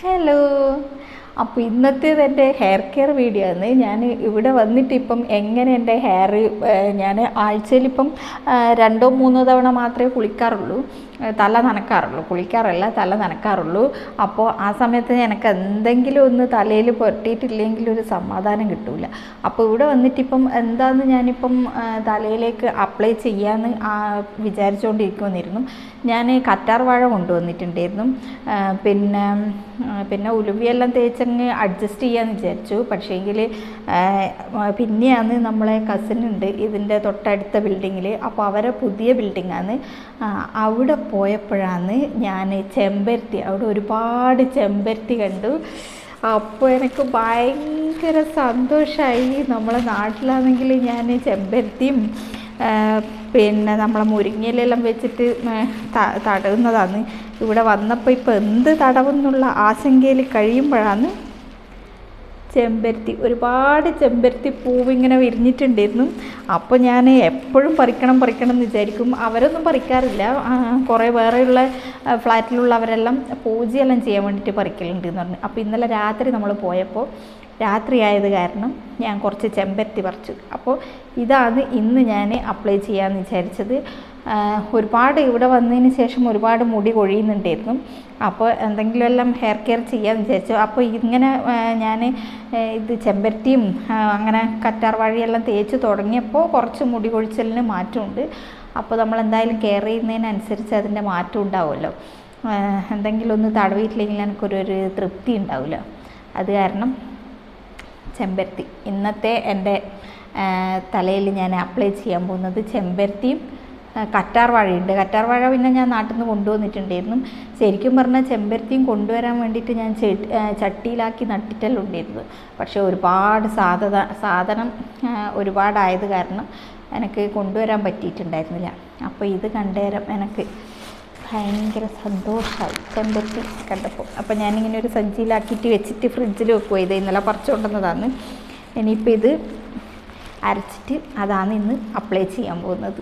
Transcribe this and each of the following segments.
Hello അപ്പോൾ ഇന്നത്തേത് എന്റെ hair care video ആണ്. ഞാൻ ഇവിടെ വന്നിട്ട് ഇപ്പം എങ്ങനെ എന്റെ ഹെയർ ഞാൻ ആഴ്ചയിൽ ഇപ്പം രണ്ടോ മൂന്നോ തവണ മാത്രമേ കുളിക്കാറുള്ളൂ. തല നനക്കാറുള്ളൂ. കുളിക്കാറല്ല തല നനക്കാറുള്ളൂ. അപ്പോൾ ആ സമയത്ത് എനിക്ക് എന്തെങ്കിലും ഒന്ന് തലയിൽ പുരട്ടിയിട്ടില്ലെങ്കിൽ ഒരു സമാധാനം കിട്ടില്ല അപ്പോൾ ഇവിടെ വന്നിട്ടിപ്പം എന്താന്ന് ഞാനിപ്പം തലയിലേക്ക് അപ്ലൈ ചെയ്യാമെന്ന് വിചാരിച്ചുകൊണ്ടിരിക്കുമെന്നിരുന്നു ഞാൻ കറ്റാർ വാഴ കൊണ്ടുവന്നിട്ടുണ്ടായിരുന്നു പിന്നെ പിന്നെ ഉലുവിയെല്ലാം തേച്ചങ്ങ് അഡ്ജസ്റ്റ് ചെയ്യാമെന്ന് വിചാരിച്ചു. പക്ഷേങ്കിൽ പിന്നെയാണ് നമ്മളെ കസിൻ ഉണ്ട് ഇതിന്റെ തൊട്ടടുത്ത ബിൽഡിങ്ങിൽ അപ്പോൾ അവരെ പുതിയ ബിൽഡിങ്ങാണ് അവിടെ പോയപ്പോഴാണ് ഞാൻ ചെമ്പരത്തി അവിടെ ഒരുപാട് ചെമ്പരത്തി കണ്ടു. അപ്പോൾ എനിക്ക് ഭയങ്കര സന്തോഷമായി നമ്മളെ നാട്ടിലാണെങ്കിൽ ഞാൻ ചെമ്പരത്തിയും പിന്നെ നമ്മളെ മുരിങ്ങയിലെല്ലാം വെച്ചിട്ട് തടവുന്നതാണ്. ഇവിടെ വന്നപ്പോൾ ഇപ്പോൾ എന്ത് തടവെന്നുള്ള ആശങ്കയിൽ കഴിയുമ്പോഴാണ് ചെമ്പരത്തി ഒരുപാട് ചെമ്പരത്തി പൂവ് ഇങ്ങനെ വിരിഞ്ഞിട്ടുണ്ടായിരുന്നു. അപ്പോൾ ഞാൻ എപ്പോഴും പറിക്കണം പറിക്കണം എന്ന് വിചാരിക്കും. അവരൊന്നും പറിക്കാറില്ല. കുറേ വേറെയുള്ള ഫ്ലാറ്റിലുള്ളവരെല്ലാം പൂജയെല്ലാം ചെയ്യാൻ വേണ്ടിയിട്ട് പറിക്കലുണ്ട് എന്ന് പറഞ്ഞു. അപ്പോൾ ഇന്നലെ രാത്രി നമ്മൾ പോയപ്പോൾ രാത്രിയായത് കാരണം ഞാൻ കുറച്ച് ചെമ്പരത്തി പറിച്ചു. അപ്പോൾ ഇതാണ് ഇന്ന് ഞാൻ അപ്ലൈ ചെയ്യാമെന്ന് വിചാരിച്ചത്. ഒരുപാട് ഇവിടെ വന്നതിന് ശേഷം ഒരുപാട് മുടി കൊഴിയുന്നുണ്ടായിരുന്നു. അപ്പോൾ എന്തെങ്കിലും എല്ലാം ഹെയർ കെയർ ചെയ്യാമെന്ന് വിചാരിച്ചു. അപ്പോൾ ഇങ്ങനെ ഞാൻ ഇത് ചെമ്പരത്തിയും അങ്ങനെ കറ്റാർ വാഴയെല്ലാം തേച്ച് തുടങ്ങിയപ്പോൾ കുറച്ച് മുടി കൊഴിച്ചലിന് മാറ്റമുണ്ട്. അപ്പോൾ നമ്മൾ എന്തായാലും കെയർ ചെയ്യുന്നതിനനുസരിച്ച് അതിന്റെ മാറ്റം ഉണ്ടാവുമല്ലോ. എന്തെങ്കിലും ഒന്ന് തടവിയിട്ടില്ലെങ്കിൽ എനിക്കൊരു ഒരു തൃപ്തി ഉണ്ടാവില്ല. അത് കാരണം ചെമ്പരത്തി. ഇന്നത്തെ എന്റെ തലയിൽ ഞാൻ അപ്ലൈ ചെയ്യാൻ പോകുന്നത് ചെമ്പരത്തിയും കറ്റാർവാഴയുണ്ട്. കറ്റാർ വാഴയുണ്ട് കറ്റാർ വാഴ പിന്നെ ഞാൻ നാട്ടിൽ നിന്ന് കൊണ്ടുവന്നിട്ടുണ്ടായിരുന്നു. ശരിക്കും പറഞ്ഞാൽ ചെമ്പരത്തിയും കൊണ്ടുവരാൻ വേണ്ടിയിട്ട് ഞാൻ ചട്ടിയിലാക്കി നട്ടിട്ടെല്ലാം ഉണ്ടായിരുന്നു പക്ഷേ ഒരുപാട് സാധത സാധനം ഒരുപാടായത് കാരണം എനിക്ക് കൊണ്ടുവരാൻ പറ്റിയിട്ടുണ്ടായിരുന്നില്ല. അപ്പോൾ ഇത് കണ്ടേരം എനിക്ക് ഭയങ്കര സന്തോഷമായി ചെമ്പരത്തി കണ്ടപ്പോൾ. അപ്പോൾ ഞാനിങ്ങനെ ഒരു സഞ്ചിയിലാക്കിയിട്ട് വെച്ചിട്ട് ഫ്രിഡ്ജിൽ വെക്കുക ഇത് ഇന്നലെ പറിച്ചു കൊണ്ടുവന്നതാണ്. ഇനിയിപ്പോൾ ഇത് അരച്ചിട്ട് അതാണ് ഇന്ന് അപ്ലൈ ചെയ്യാൻ പോകുന്നത്.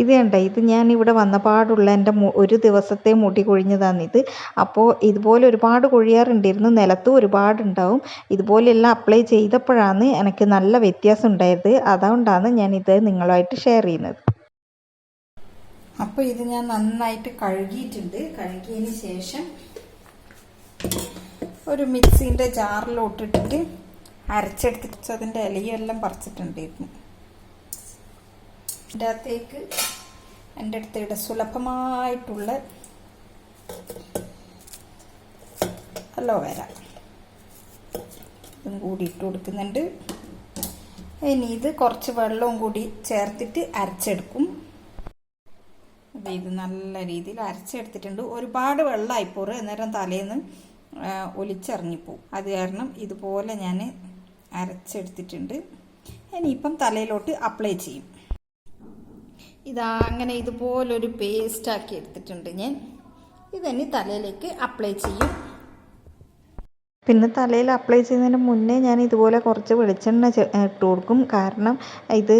ഇത് കണ്ട? ഇത് ഞാൻ ഇവിടെ വന്നപാടുള്ള എന്റെ ഒരു ദിവസത്തെ മുടി കൊഴിഞ്ഞതാണ് ഇത്. അപ്പോൾ ഇതുപോലെ ഒരുപാട് കൊഴിയാറുണ്ടായിരുന്നു. നിലത്തും ഒരുപാടുണ്ടാവും ഇതുപോലെയെല്ലാം അപ്ലൈ ചെയ്തപ്പോഴാണ് എനിക്ക് നല്ല വ്യത്യാസം ഉണ്ടായത്. അതുകൊണ്ടാണ് ഞാൻ നിങ്ങളുമായിട്ട് ഷെയർ ചെയ്യുന്നത്. അപ്പോൾ ഇത് ഞാൻ നന്നായിട്ട് കഴുകിയിട്ടുണ്ട്. കഴുകിയതിന് ശേഷം ഒരു മിക്സിന്റെ ജാറിലോട്ടിട്ടിട്ട് അരച്ചെടുത്തിട്ട് അതിന്റെ ഇലയെല്ലാം പറിച്ചിട്ടുണ്ടായിരുന്നു. ഇതിന്റെ അകത്തേക്ക് എന്റെ അടുത്തയുടെ സുലഭമായിട്ടുള്ള അലോവേര ഇതും കൂടി ഇട്ട് കൊടുക്കുന്നുണ്ട്. ഇനി ഇത് കുറച്ച് വെള്ളവും കൂടി ചേർത്തിട്ട് അരച്ചെടുക്കും. ദേ ഇത് നല്ല രീതിയിൽ അരച്ചെടുത്തിട്ടുണ്ട്. ഒരുപാട് വെള്ളമായിപ്പോറ് അന്നേരം തലേന്ന് ഒലിച്ചെറിഞ്ഞിപ്പോവും അത് കാരണം ഇതുപോലെ ഞാൻ അരച്ചെടുത്തിട്ടുണ്ട്. ഇനിയിപ്പം തലയിലോട്ട് അപ്ലൈ ചെയ്യും. ഇതാ അങ്ങനെ ഇതുപോലൊരു പേസ്റ്റാക്കി എടുത്തിട്ടുണ്ട് ഞാൻ. ഇതന്നെ തലയിലേക്ക് അപ്ലൈ ചെയ്യും. പിന്നെ തലയിൽ അപ്ലൈ ചെയ്യുന്നതിന് മുന്നേ ഞാൻ ഇതുപോലെ കുറച്ച് വെളിച്ചെണ്ണ ഇട്ട് കൊടുക്കും. കാരണം ഇത്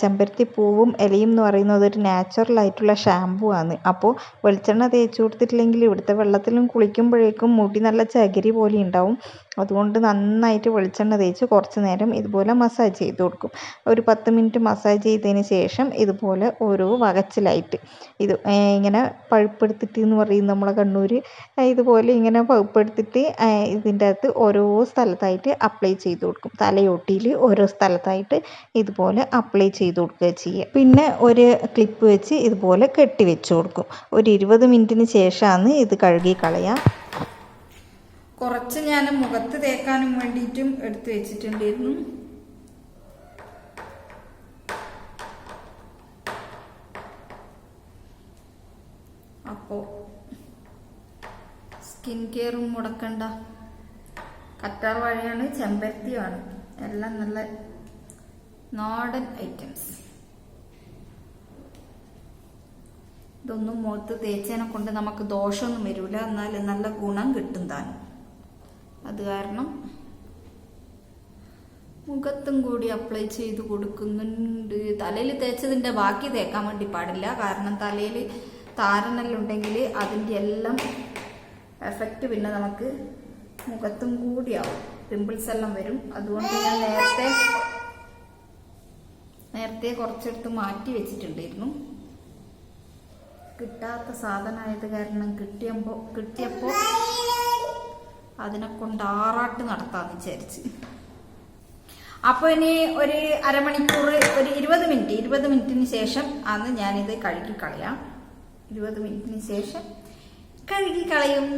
ചെമ്പരത്തി പൂവും ഇലയും എന്ന് പറയുന്നത് ഒരു നാച്ചുറൽ ആയിട്ടുള്ള ഷാംപൂ ആണ്. അപ്പോൾ വെളിച്ചെണ്ണ തേച്ച് കൊടുത്തിട്ടില്ലെങ്കിൽ ഇവിടുത്തെ വെള്ളത്തിലും കുളിക്കുമ്പോഴേക്കും മുടി നല്ല ചകിരി പോലെ ഉണ്ടാവും. അതുകൊണ്ട് നന്നായിട്ട് വെളിച്ചെണ്ണ തേച്ച് കുറച്ച് നേരം ഇതുപോലെ മസാജ് ചെയ്ത് കൊടുക്കും. ഒരു പത്ത് മിനിറ്റ് മസാജ് ചെയ്തതിന് ശേഷം ഇതുപോലെ ഓരോ വകച്ചിലായിട്ട് ഇത് ഇങ്ങനെ പഴുപ്പെടുത്തിട്ട് എന്ന് പറയും നമ്മളെ കണ്ണൂർ ഇതുപോലെ ഇങ്ങനെ പഴുപ്പെടുത്തിട്ട് ആ, ഇതിന്റെ അകത്ത് ഓരോ സ്ഥലത്തായിട്ട് അപ്ലൈ ചെയ്ത് കൊടുക്കും. തലയോട്ടിയിൽ ഓരോ സ്ഥലത്തായിട്ട് ഇതുപോലെ അപ്ലൈ ചെയ്ത് കൊടുക്കുക ചെയ്യുക. പിന്നെ ഒരു ക്ലിപ്പ് വെച്ച് ഇതുപോലെ കെട്ടി വെച്ച് കൊടുക്കും. ഒരു ഇരുപത് മിനിറ്റിന് ശേഷമാണ് ഇത് കഴുകി കളയാം കുറച്ച് ഞാൻ മുഖത്ത് തേക്കാനും വേണ്ടിയിട്ടും എടുത്തു വെച്ചിട്ടുണ്ടായിരുന്നു. അപ്പോൾ സ്കിൻ കെയറും മുടക്കണ്ട. കറ്റാർ വാഴയാണ് ചെമ്പരത്തിയാണ് എല്ലാം നല്ല നാടൻ ഐറ്റംസ്. ഇതൊന്നും മുഖത്ത് തേച്ചതിനെ കൊണ്ട് നമുക്ക് ദോഷമൊന്നും വരില്ല എന്നാൽ നല്ല ഗുണം കിട്ടും താനും അത് കാരണം മുഖത്തും കൂടി അപ്ലൈ ചെയ്ത് കൊടുക്കുന്നുണ്ട്. തലയിൽ തേച്ചതിന്റെ ബാക്കി തേക്കാൻ വേണ്ടി പാടില്ല. കാരണം തലയിൽ താരനെല്ലാം ഉണ്ടെങ്കിൽ അതിന്റെ എല്ലാം എഫക്റ്റ് പിന്നെ നമുക്ക് മുഖത്തും കൂടിയാവും. പിമ്പിൾസ് എല്ലാം വരും. അതുകൊണ്ട് ഞാൻ നേരത്തെ നേരത്തെ കുറച്ചെടുത്ത് മാറ്റി വെച്ചിട്ടുണ്ടായിരുന്നു. കിട്ടാത്ത സാധനമായത് കാരണം കിട്ടിയപ്പോൾ കിട്ടിയപ്പോൾ അതിനെ കൊണ്ട് ആറാട്ട് നടത്താന്ന് വിചാരിച്ച്. അപ്പോൾ ഇനി ഒരു അരമണിക്കൂർ ഒരു ഇരുപത് മിനിറ്റ് ഇരുപത് മിനിറ്റിന് ശേഷം അന്ന് ഞാനിത് കഴുകി കളയാം ഇരുപത് മിനിറ്റിന് ശേഷം കഴുകി കളയും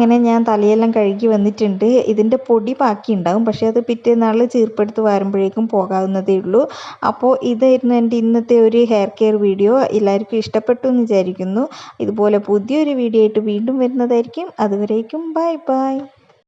അങ്ങനെ ഞാൻ തലയെല്ലാം കഴുകി വന്നിട്ടുണ്ട്. ഇതിന്റെ പൊടി ബാക്കി ഉണ്ടാവും പക്ഷേ അത് പിറ്റേന്നാൾ ചീർപ്പെടുത്ത് വരുമ്പോഴേക്കും പോകാവുന്നതേ ഉള്ളൂ. അപ്പോൾ ഇതായിരുന്നു എന്റെ ഇന്നത്തെ ഒരു ഹെയർ കെയർ വീഡിയോ. എല്ലാവർക്കും ഇഷ്ടപ്പെട്ടു എന്ന് വിചാരിക്കുന്നു. ഇതുപോലെ പുതിയൊരു വീഡിയോ ആയിട്ട് വീണ്ടും വരുന്നതായിരിക്കും. അതുവരേക്കും ബൈ ബൈ.